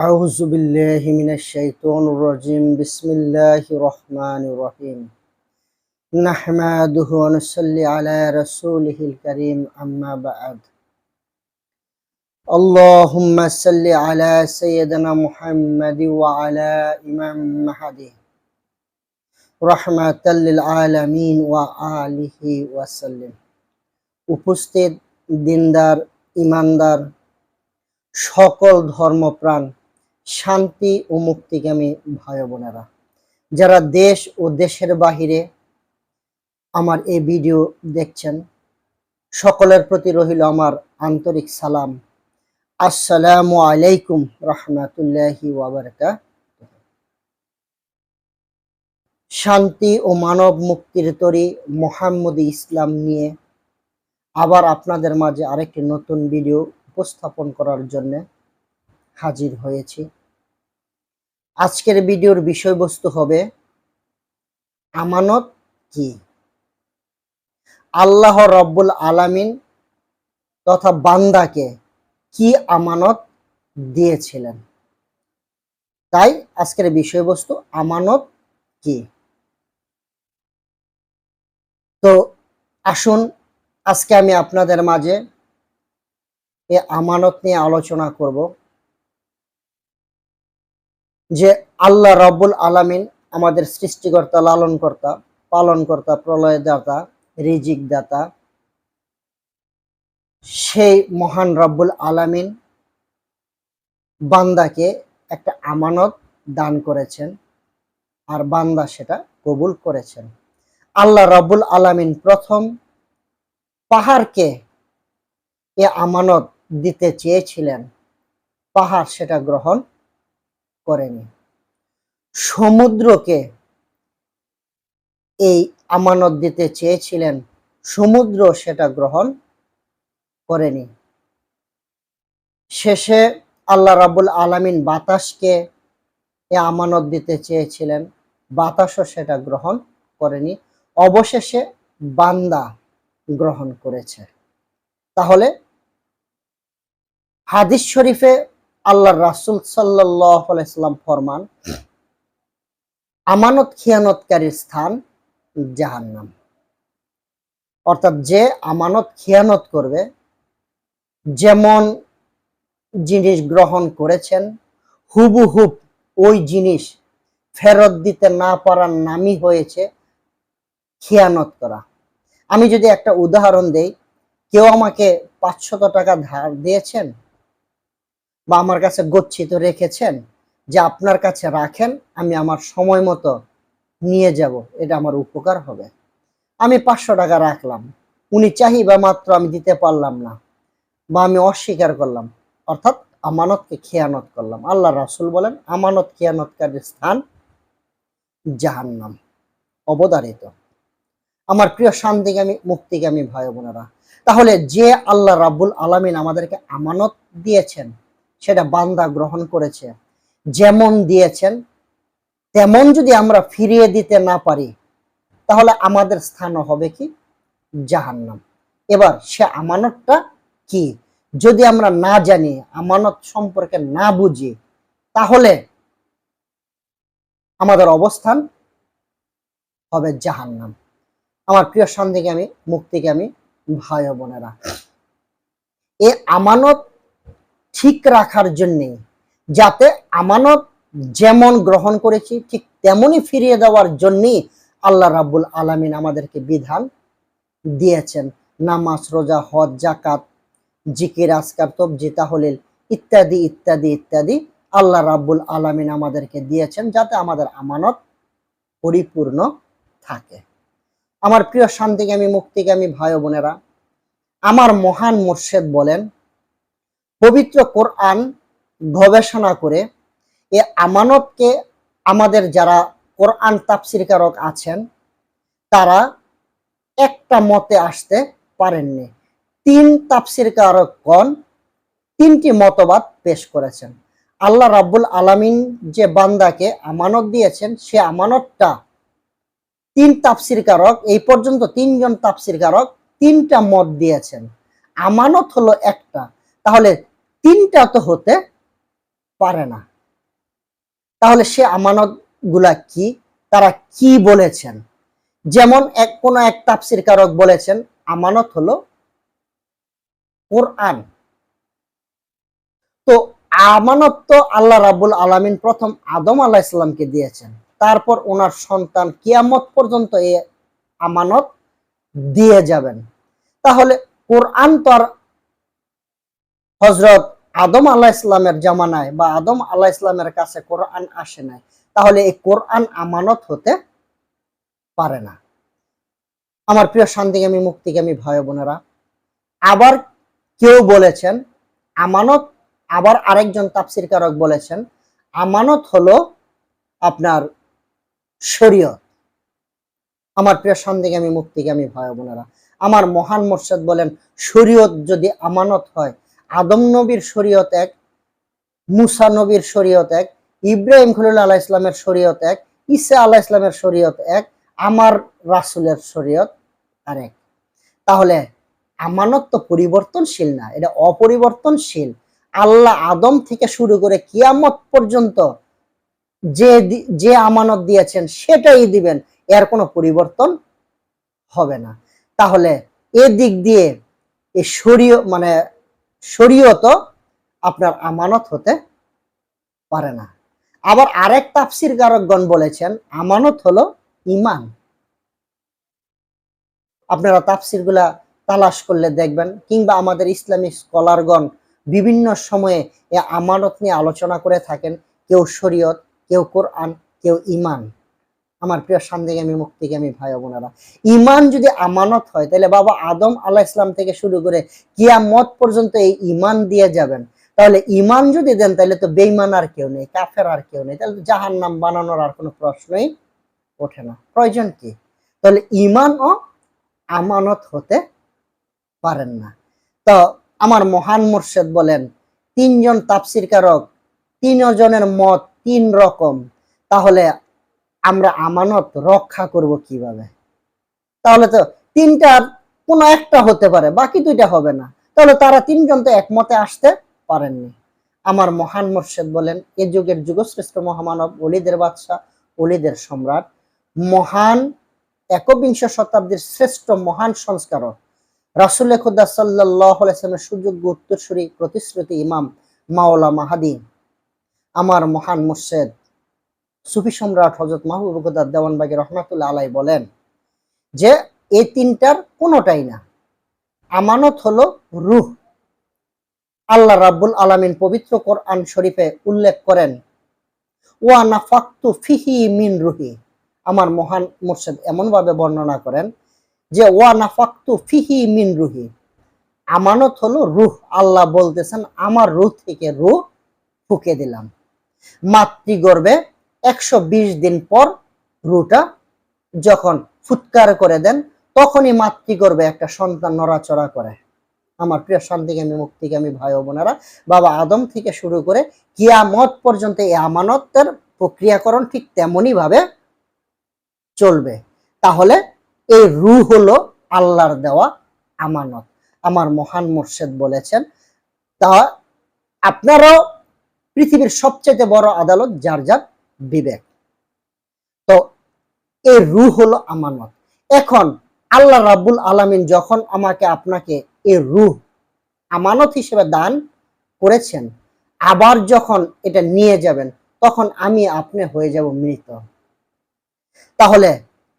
أعوذ بالله من الشيطان الرجيم بسم الله الرحمن الرحيم نحمده ونصلي على رسوله الكريم أما بعد اللهم صل على سيدنا محمد وعلى إمام مهدي رحمة للعالمين وآله وسلم উপস্থিত দিনদার ইমানদার সকল ধর্মপ্রাণ শান্তি ও মুক্তিগামী ভাই বোনেরা। যারা দেশ ও দেশের বাহিরে আমার এই ভিডিও দেখছেন, সকলের প্রতি রহিল আমার আন্তরিক সালাম। আসসালামু আলাইকুম রহমতুল্লাহি শান্তি ও মানব মুক্তির তরি মোহাম্মদী ইসলাম নিয়ে আবার আপনাদের মাঝে আরেকটি নতুন ভিডিও উপস্থাপন করার জন্য হাজির হয়েছি। আজকের ভিডিওর বিষয়বস্তু হবে, আমানত কি? আল্লাহ রব্বুল আলামিন তথা বান্দাকে কি আমানত দিয়েছিলেন? তাই আজকের বিষয়বস্তু, আমানত কি? তো আসুন, আজকে আমি আপনাদের মাঝে এ আমানত নিয়ে আলোচনা করব। যে আল্লাহ রব্বুল আলামিন আমাদের সৃষ্টিকর্তা, লালনকর্তা, পালনকর্তা, প্রলয়দাতা রিজিক দাতা সেই মহান রব্বুল আলামিন বান্দাকে একটা আমানত দান করেছেন আর বান্দা সেটা কবুল করেছেন। আল্লাহ রব্বুল আলামিন প্রথম পাহাড়কে এ আমানত দিতে চেয়েছিলেন। পাহাড় সেটা গ্রহণ করেনি। সমুদ্রকে এই আমানত দিতে চেয়েছিলেন, সমুদ্র সেটা গ্রহণ করেনি। শেষে আল্লাহ রাবুল আলামিন বাতাসকে এ আমানত দিতে চেয়েছিলেন, বাতাসও সেটা গ্রহণ করেনি, অবশেষে বান্দা গ্রহণ করেছে। তাহলে হাদিস শরীফে আল্লাহ রাসুল সাল্লাম ফরমান, আমানত খিয়ানতকারীর স্থান জাহান্নাম। অর্থাৎ যে আমানত খিয়ানত করবে, যেমন জিনিস গ্রহণ করেছেন হুবহুব ওই জিনিস ফেরত দিতে না পারার নামই হয়েছে খিয়ানত করা। আমি যদি একটা উদাহরণ দেই, কেউ আমাকে পাঁচশত টাকা ধার দিয়েছেন? বা আমার কাছে গচ্ছিত রেখেছেন যে আপনার কাছে রাখেন, আমি আমার সময় মতো নিয়ে যাব, এটা আমার উপকার হবে। আমি পাঁচশো টাকা রাখলাম, উনি চাহিবা মাত্র আমি দিতে পারলাম না, বা আমি অস্বীকার করলাম, অর্থাৎ আমানতকে খেয়ানত করলাম। আল্লাহ রাসুল বলেন, আমানত খেয়ানতকারীর স্থান জাহান্নাম, অবদারিত। আমার প্রিয় শান্তিগামী, মুক্তিগামী ভাই বোনেরা, তাহলে যে আল্লাহ রাব্বুল আলামিন আমাদেরকে আমানত দিয়েছেন সেটা বান্দা গ্রহণ করেছে। যেমন দিয়েছেন, তেমন যদি আমরা ফিরিয়ে দিতে না পারি, তাহলে আমাদের স্থান হবে কি? জাহান্নাম। এবার সে আমানতটা কি? যদি আমরা না জানি, আমানত সম্পর্কে না বুঝি, তাহলে আমাদের অবস্থান হবে জাহান্নাম। আমার প্রিয় সন্ধিকে আমি, মুক্তিকে আমি ভাই বোনেরা, এ আমানত ঠিক রাখার জন্যে যাতে আমানত যেমন গ্রহণ করেছি, ঠিক তেমনই ফিরিয়ে দেওয়ার জন্যই আল্লাহ রাব্বুল আলামিন আমাদেরকে বিধান দিয়েছেন। নামাজ, রোজা, হজ জাকাত জিকির আসকার তবজি, তাহলিল ইত্যাদি ইত্যাদি ইত্যাদি আল্লাহ রাব্বুল আলামিন আমাদেরকে দিয়েছেন যাতে আমাদের আমানত পরিপূর্ণ থাকে। আমার প্রিয় শান্তিগামী, মুক্তিগামী ভাই বোনেরা, আমার মহান মুর্শেদ বলেন পবিত্র কোরআন গবেষণা করে এ আমানতকে আমাদের যারা কোরআন তাফসিরকারক আছেন, তারা একটা মতে আসতে পারেননি। তিন তাফসিরকারকগণ তিনটি মতবাদ পেশ করেছেন। আল্লাহ রাব্বুল আলামিন যে বান্দাকে আমানত দিয়েছেন, সে আমানতটা তিন তাফসির কারক এই পর্যন্ত তিনজন তাফসির কারক তিনটা মত দিয়েছেন। আমানত হলো একটা। তাহলে তিনটা তো হতে পারে না। তাহলে সে আমানতগুলা কি? তারা কি বলেছেন? যেমন এক কোন এক তাফসির কারক বলেছেন, আমানত হলো কোরআন। তো আমানত তো আল্লাহ রাবুল আলামিন প্রথম আদম আলাহ ইসলামকে দিয়েছেন। তারপর ওনার সন্তান কিয়ামত পর্যন্ত এ আমানত দিয়ে যাবেন। তাহলে কোরআন তো আর হজরত আদম আল্লাহ ইসলামের জামানায় বা আদম আলাহ ইসলামের কাছে কোরআন আসে নাই, তাহলে এই কোরআন আমানত হতে পারে না। আমার প্রিয় শান্তিগামী মুক্তিগামী ভাই বোনেরা, আবার কেউ বলেছেন, আমানত, আবার আরেকজন তাফসির কারক বলেছেন, আমানত হলো আপনার শরীয়ত। আমার প্রিয় শান্তিগামী মুক্তিগামী ভাই বোনেরা, আমার মহান মোর্শেদ বলেন, শরীয়ত যদি আমানত হয় আদম নবীর শরীয়ত এক, মুসা নবীর শরীয়ত এক, ইব্রাহিম খলিল আলাহ ইসলামের শরীয়ত এক ইসা আলাহ ইসলামের শরীয়ত এক, আমার রাসুলের শরীয়ত আরেক। তাহলে আমানত তো পরিবর্তনশীল না, এটা অপরিবর্তনশীল। আল্লাহ আদম থেকে শুরু করে কিয়ামত পর্যন্ত যে যে আমানত দিয়েছেন সেটাই দিবেন, এর কোনো পরিবর্তন হবে না। তাহলে এ দিক দিয়ে এই শরীয় মানে শরীয়ত আপনার আমানত হতে পারে না। আবার আরেক তাফসির কারকগণ বলেছেন, আমানত হলো ইমান আপনারা তাফসিরগুলা তালাশ করলে দেখবেন, কিংবা আমাদের ইসলামিক স্কলারগণ বিভিন্ন সময়ে এ আমানত নিয়ে আলোচনা করে থাকেন, কেউ শরীয়ত, কেউ কোরআন, কেউ ইমান আমার প্রিয় শান্তিগামী মুক্তিগামী ভাই বোনেরা। ইমান যদি আমানত হয়, তাহলে বাবা আদম আলাহ ইসলাম থেকে শুরু করে কিয়ামত পর্যন্ত এই ইমান দিয়ে যাবেন। তাহলে ইমান যদি দেন, তাহলে তো বেইমান আর কেউ নেই, কাফের আর কেউ নেই, তাহলে জাহান নাম বানানোর আর কোনো প্রশ্নই ওঠে না। প্রয়োজন কি? তাহলে ইমান ও আমানত হতে পারেন না। তো আমার মহান মোর্শেদ বলেন, তিনজন তাফসির কারক তিনজনের মত তিন রকম। তাহলে আমরা আমানত রক্ষা করব কীভাবে? তাহলে তো তিনটার কোনো একটা হতে পারে, বাকি দুইটা হবে না। তাহলে তারা তিনজন তো একমতে আসতে পারেননি। আমার মহান মোর্শেদ বলেন, এ যুগের যুগশ্রেষ্ঠ মহামানব অলিদের বাদশাহ অলিদের সম্রাট, মহান একবিংশ শতাব্দীর শ্রেষ্ঠ মহান সংস্কারক। রাসুল খুদ্া সাল্লামের সুযোগ্য উত্তরসূরি প্রতিশ্রুতি ইমাম মাওলা মাহাদি আমার মহান মুর্শেদ সুফি সম্রাট হজরত মাহবুবুদার দেওয়ানবাগী রহমাতুল্লাহ আলাই বলেন যে, এই তিনটার কোনোটাই না। আমানত হলো রুহ। আল্লাহ রাব্বুল আলামিন পবিত্র কোরআন শরীফে উল্লেখ করেন, ওয়া নাফাক্তু ফিহি মিন রুহি। আমার মহান মুর্শেদ এমনভাবে বর্ণনা করেন যে, ওয়া নাফাক্তু ফিহি মিন রুহি। আমানত হলো রুহ। আল্লাহ বলতেছেন, আমার রুহ থেকে রুহ ফুকে দিলাম। মাতৃগর্ভে একশো বিশ দিন পর রুটা যখন ফুৎকার করে দেন, তখনই মাতৃগর্ভে একটা সন্তান নড়াচড়া করে। আমার প্রিয় শান্তিগামী মুক্তিগামী ভাই বোনেরা, বাবা আদম থেকে শুরু করে কিয়ামত পর্যন্ত এই আমানতের প্রক্রিয়াকরণ ঠিক তেমনই ভাবে চলবে। তাহলে এই রু হলো আল্লাহর দেওয়া আমানত। আমার মহান মোর্শেদ বলেছেন, তা আপনারাও পৃথিবীর সবচেয়ে বড় আদালত যার যার বিবেক। তো এই রু হলো আমানত। এখন আল্লাহ রাব্বুল আলামিন যখন আমাকে আপনাকে এই রুহ, আমানত হিসেবে দান করেছেন, আবার যখন এটা নিয়ে যাবেন, তখন আমি আপনি হয়ে যাব মৃত। তাহলে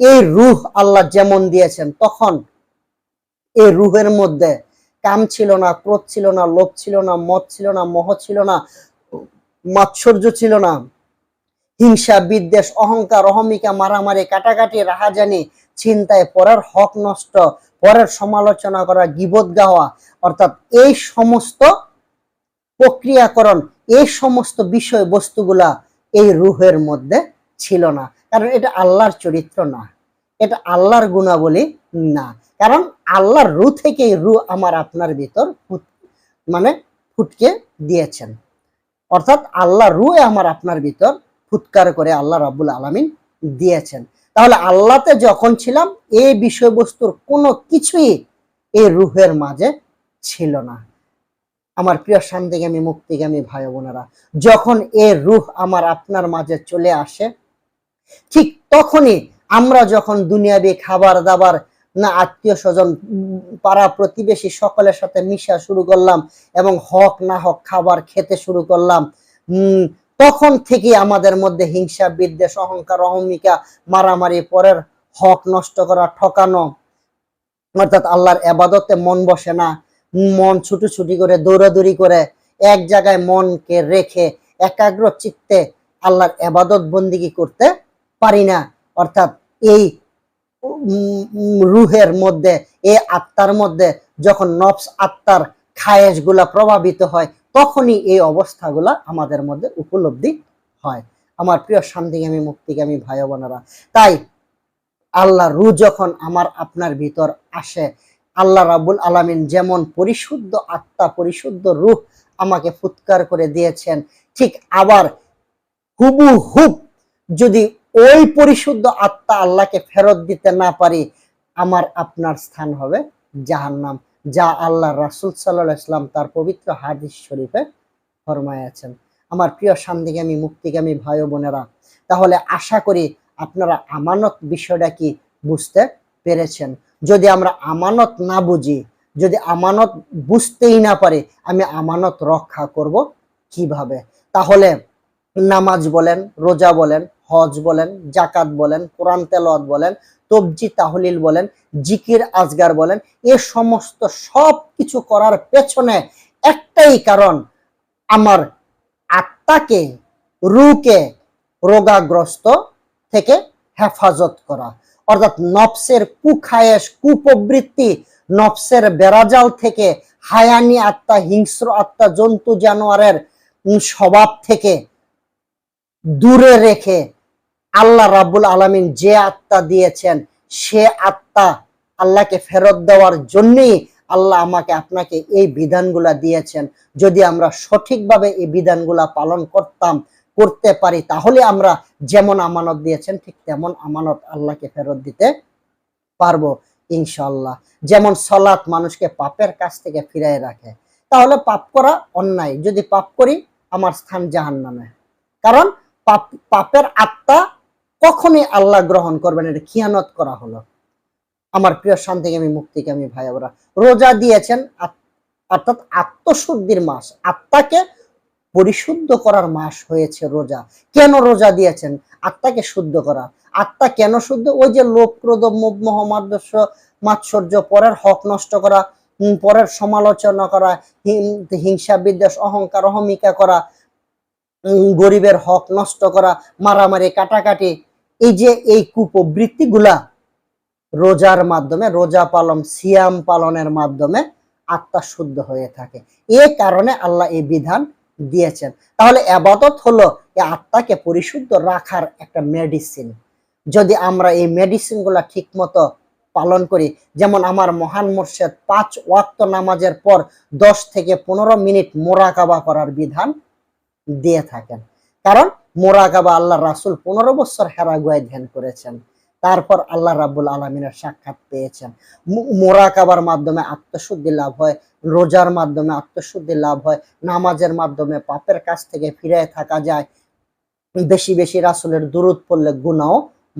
এই রুহ আল্লাহ যেমন দিয়েছেন, তখন এই রুহের মধ্যে কাম ছিল না, ক্রোধ ছিল না, লোভ ছিল না, মদ ছিল না, মহ ছিল না, মাৎসর্য ছিল না হিংসা, বিদ্বেষ, অহংকার, অহমিকা, মারামারি, কাটাকাটি, রাহাজানি চিন্তায় পরের হক নষ্ট, পরের সমালোচনা করা, গিবত গাওয়া, অর্থাৎ এই সমস্ত প্রক্রিয়াকরণ, এই সমস্ত বিষয় বস্তুগুলা এই রুহের মধ্যে ছিল না। কারণ এটা আল্লাহর চরিত্র না। এটা আল্লাহর গুণাবলী না। কারণ আল্লাহর রু থেকেই রু আমার আপনার ভিতর মানে ফুটকে দিয়েছেন। অর্থাৎ আল্লাহ রুয়ে আমার আপনার ভিতর ফুৎকার করে আল্লাহ রাবুল আলামিন দিয়েছেন। তাহলে আল্লাহতে যখন ছিলাম, এই বিষয়বস্তুর কোনো কিছুই এই রুহের মাঝে ছিল না। আমার প্রিয় শান্তিগামী, মুক্তিগামী ভাই বোনেরা, যখন এ রুহ আমার আপনার মাঝে চলে আসে, ঠিক তখনই আমরা যখন দুনিয়াবি খাবার দাবার না আত্মীয় স্বজন, পাড়া প্রতিবেশী সকলের সাথে মিশা শুরু করলাম এবং হক না হক খাবার খেতে শুরু করলাম তখন থেকে আমাদের মধ্যে হিংসা, বিদ্বেষ, অহংকার, অহমিকা, মারামারি, পরের হক নষ্ট করা, ঠকানো, অর্থাৎ আল্লাহর এবাদতে মন বসে না, মন ছুটোছুটি করে, দৌড়াদৌড়ি করে, এক জায়গায় মনকে রেখে, একাগ্র চিত্তে আল্লাহর এবাদত বন্দিগি করতে পারি না। অর্থাৎ এই রুহের মধ্যে, এই আত্মার মধ্যে যখন নফস, আত্মার খায়েশগুলা প্রভাবিত হয় তখনই এই অবস্থাগুলা আমাদের মধ্যে উপলব্ধি হয়। আমার প্রিয় শান্তিগামী মুক্তিগামী ভাই বোনেরা তাই আল্লাহ রু যখন আমার আপনার ভিতর আসে, আল্লাহ রাবুল আলামিন যেমন পরিশুদ্ধ আত্মা, পরিশুদ্ধ রূহ আমাকে ফুৎকার করে দিয়েছেন, ঠিক আবার হুবু হুব যদি ওই পরিশুদ্ধ আত্মা আল্লাহকে ফেরত দিতে না পারি, আমার আপনার স্থান হবে জাহান্নাম। যা আল্লাহ রাসুল সাল্লাহ ইসলাম তার পবিত্র হাদিস শরীফে ফরমায়াছেন আমার প্রিয় শান্তিগামী মুক্তিগামী ভাই বোনেরা, তাহলে আশা করি আপনারা আমানত বিষয়টা কি বুঝতে পেরেছেন? যদি আমরা আমানত না বুঝি, যদি আমানত বুঝতেই না পারি, আমি আমানত রক্ষা করব কীভাবে? তাহলে নামাজ বলেন, রোজা বলেন, হজ বলেন জাকাত বলেন, কোরআন তেলত বলেন তবজি তাহলিল বলেন, জিকির আজগার বলেন, এ সমস্ত সব কিছু করার পেছনে একটাই কারণ, আমার আত্মাকে রুকে রোগাগ্রস্ত থেকে হেফাজত করা। অর্থাৎ নফসের কুখায়েশ, কুপ্রবৃত্তি, নফসের বেড়াজাল থেকে হায়ানি আত্মা, হিংস্র আত্মা, জন্তু, জানোয়ারের স্বভাব থেকে দূরে রেখে আল্লাহ রাবুল আলামিন যে আত্মা দিয়েছেন, সে আত্মা আল্লাহকে ফেরত দেওয়ার জন্যই আল্লাহ আমাকে আপনাকে এই বিধানগুলা দিয়েছেন। যদি আমরা সঠিকভাবে এই বিধানগুলা পালন করতাম, করতে পারি, তাহলে আমরা যেমন আমানত দিয়েছেন, ঠিক তেমন আমানত আল্লাহকে ফেরত দিতে পারব ইনশাল্লাহ যেমন সলাৎ মানুষকে পাপের কাছ থেকে ফিরাই রাখে, তাহলে পাপ করা অন্যায়। যদি পাপ করি, আমার স্থান জাহান্নামে। কারণ পাপ, পাপের আত্মা কখনই আল্লাহ গ্রহণ করবেন এটা খিয়ানত করা হলো। আমার প্রিয় শান্তিকামী মুক্তিকামী ভাই ওরা রোজা দিয়েছেন অর্থাৎ আত্মশুদ্ধির মাস, আত্মাকে পরিশুদ্ধ করার মাস হয়েছে রোজা। কেন রোজা দিয়েছেন? আত্মাকে শুদ্ধ করা। আত্মা কেন শুদ্ধ? ওই যে লোভ ক্রোধ মোহ মহমাদস্য, মাৎসর্য, পরের হক নষ্ট করা পরের সমালোচনা করা হিংসা, বিদ্বেষ, অহংকার, অহমিকা করা গরিবের হক নষ্ট করা, মারামারি, কাটাকাটি এই যে এই কুপবৃত্তিগুলা রোজার মাধ্যমে, রোজা পালন, সিয়াম পালনের মাধ্যমে আত্মা শুদ্ধ হয়ে থাকে। এ কারণে আল্লাহ এই বিধান দিয়েছেন। তাহলে আবাদত হলো এই আত্মাকে পরিশুদ্ধ রাখার একটা মেডিসিন যদি আমরা এই মেডিসিনগুলা ঠিক মতো পালন করি, যেমন আমার মহান মোর্শেদ পাঁচ ওয়াক্ত নামাজের পর দশ থেকে পনেরো মিনিট মোরাকাবা করার বিধান দিয়ে থাকেন। কারণ মোরাকাবা আল্লাহ রাসুল পনেরো বছর হেরাগুয়ায় ধ্যান করেছেন। তারপর আল্লাহ রাবুল আলমিনের সাক্ষাৎ পেয়েছেন। মোরাকাবার মাধ্যমে আত্মশুদ্ধি লাভ হয়, রোজার মাধ্যমে আত্মশুদ্ধি লাভ হয়, নামাজের মাধ্যমে পাপের কাছ থেকে ফিরে থাকা যায়। বেশি বেশি রাসুলের দূরত পড়লে গুণাও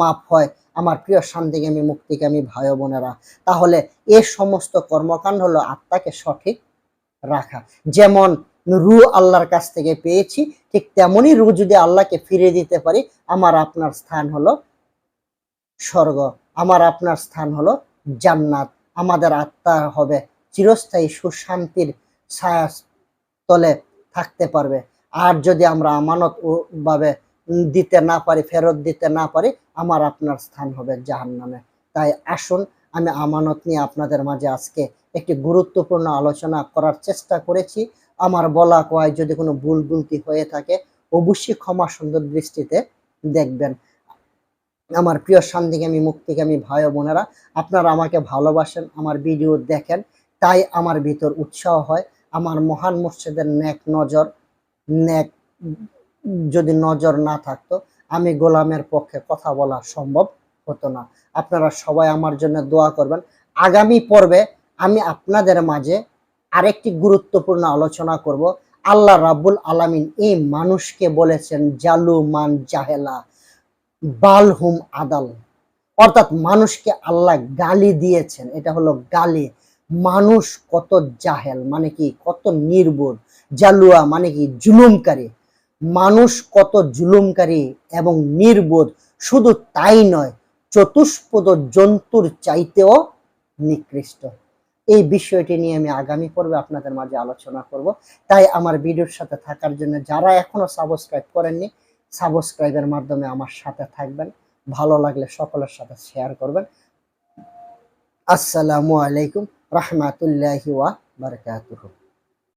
মাপ হয়। আমার প্রিয় শান্তিকামী, মুক্তিকামী ভাই বোনেরা, তাহলে এ সমস্ত কর্মকাণ্ড হলো আত্মাকে সঠিক রাখা। যেমন রু আল্লাহর কাছ থেকে পেয়েছি, ঠিক তেমনই রু যদি আল্লাহকে ফিরে দিতে পারি, আমার আপনার স্থান হলো স্বর্গ, আমার আপনার স্থান হলো জান্নাত, আমাদের আত্মা হবে চিরস্থায়ী সুশান্তির ছায়া তলে থাকতে পারবে। আর যদি আমরা আমানত ভাবে দিতে না পারি, ফেরত দিতে না পারি, আমার আপনার স্থান হবে জাহান্নামে। তাই আসুন, আমি আমানত নিয়ে আপনাদের মাঝে আজকে একটি গুরুত্বপূর্ণ আলোচনা করার চেষ্টা করেছি। আমার বলা কয় যদি কোনো ভুল ভুলতি হয়ে থাকে, অবশ্যই ক্ষমা সুন্দর দৃষ্টিতে দেখবেন। আমার প্রিয় শান্তিকামী মুক্তিকামী ভাই বোনেরা, আপনারা আমাকে ভালোবাসেন, আমার ভিডিও দেখেন, তাই আমার ভিতর উৎসাহ হয়, আমার মহান মসজিদের ন্যাক নজর ন্যাক যদি নজর না থাকতো, আমি গোলামের পক্ষে কথা বলা সম্ভব হতো না। আপনারা সবাই আমার জন্য দোয়া করবেন। আগামী পর্বে আমি আপনাদের মাঝে আরেকটি গুরুত্বপূর্ণ আলোচনা করব। আল্লাহ রাব্বুল আলামিন এই মানুষকে বলেছেন জালু মান জাহেলা, বালহুম আদাল। অর্থাৎ মানুষকে আল্লাহ গালি দিয়েছেন। এটা হলো গালি। মানুষ কত জাহেল মানে কি? কত নির্বোধ। জালুয়া মানে কি? জুলুমকারী। মানুষ কত জুলুমকারী এবং নির্বোধ। শুধু তাই নয়, চতুষ্পদ জন্তুর চাইতেও নিকৃষ্ট। এই বিষয়টি নিয়ে আমি আগামী পর্বে আপনাদের মাঝে আলোচনা করব। তাই আমার ভিডিওর সাথে থাকার জন্য যারা এখনও সাবস্ক্রাইব করেননি, সাবস্ক্রাইবের মাধ্যমে আমার সাথে থাকবেন। ভালো লাগলে সকলের সাথে শেয়ার করবেন। আসসালামু আলাইকুম, রহমাতুল্লাহি ওয়া বারাকাতুহু।